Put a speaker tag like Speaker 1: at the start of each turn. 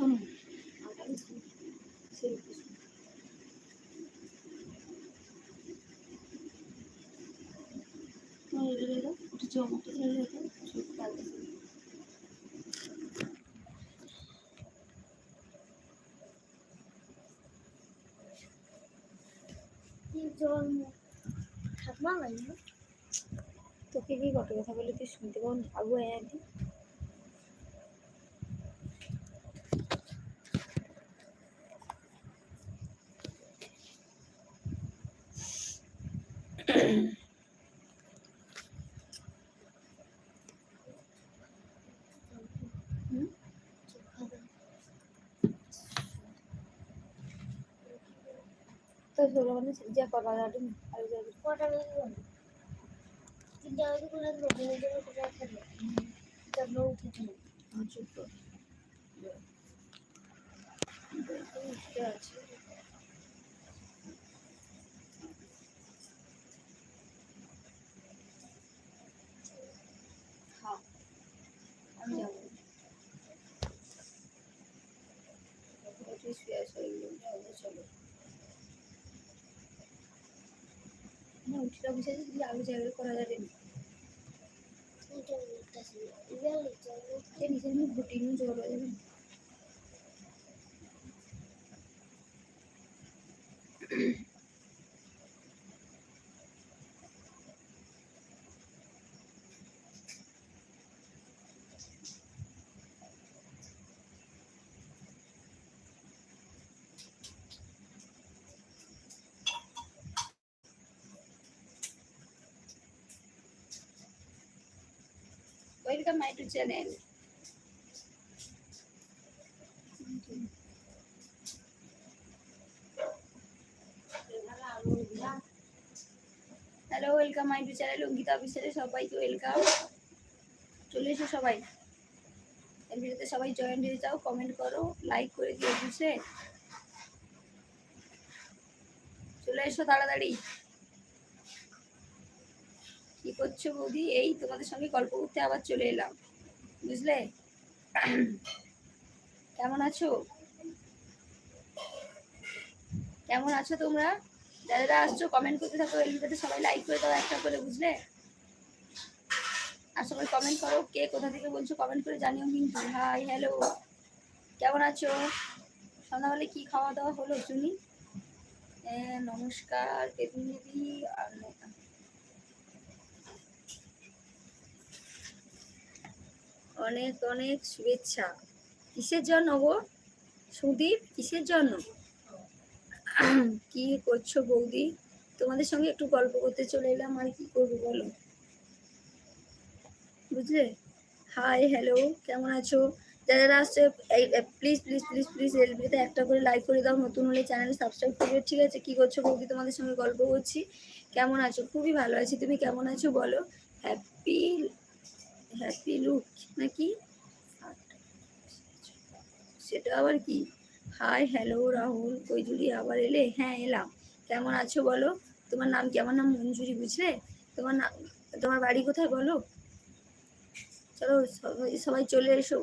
Speaker 1: শোনো। তোকে কি কত কথা বলে তুই শুনতে না? আবু একদিন। তো ষোলো মানে যা করা
Speaker 2: কটা গেল তিনটা বেজে কোনো উঠেছিল
Speaker 1: আর চুপ খাও আমি যাব তুই শুয়ে আসো এগুলো যাব চলো না উঠিটা বুঝে যদি আগে জায়গায় করা যাবে না নিজের মুখ ঘুটিয়ে জল হয়ে যাবে Welcome my to channel. Hello, welcome my to channel, Ankita অফিসারে সবাইকে ওয়েলকাম। চলে এসো সবাই। এর ভিডিওতে সবাই জয়েন হয়ে যাও কমেন্ট করো লাইক করে দিও বুঝলে? চলে এসো তাড়াতাড়ি। কি করছ বৌদি? এই তোমাদের সঙ্গে গল্প করতে আবার চলে এলাম। বুঝলে? কেমন আছো? কেমন আছো তোমরা? যারা যারা আসছো কমেন্ট করতে থাকো ভিডিওতে সবাই লাইক করে দাও একটা করে, বুঝলে? আর সবাই কমেন্ট করো, কে কোথা থেকে বলছো কমেন্ট করে জানিও কিন্তু। হাই হ্যালো কেমন আছো? সন্ধ্যাবেলা কি খাওয়া দাওয়া হলো, শুনি? হ্যাঁ নমস্কার, পেতুন দিদি আর অনেক অনেক শুভেচ্ছা। কিসের জন্য গো? সুদীপ, কিসের জন্য? কি করছ বৌদি? তোমাদের সঙ্গে একটু গল্প করতে চলে এলাম, আর কি করব বলো? বুঝলে? হাই হ্যালো কেমন আছো? যারা যারা আসছে প্লিজ প্লিজ প্লিজ প্লিজ এলবিতে একটা করে লাইক করে দাও, নতুন হলে চ্যানেল সাবস্ক্রাইব করবে, ঠিক আছে? কি করছ বৌদি? তোমাদের সঙ্গে গল্প করছি। কেমন আছো? খুবই ভালো আছি, তুমি কেমন আছো বলো? হ্যাপি হ্যাপি লুক নাকি? সেটা আবার কি? হাই হ্যালো রাহুল কৈজুরি আবার এলে? হ্যাঁ এলাম। কেমন আছো বলো? তোমার নাম কি? আমার নাম মঞ্জুরি, বুঝলে? তোমার নাম তোমার বাড়ি কোথায় বলো? চলো, সবাই সবাই চলে এসো।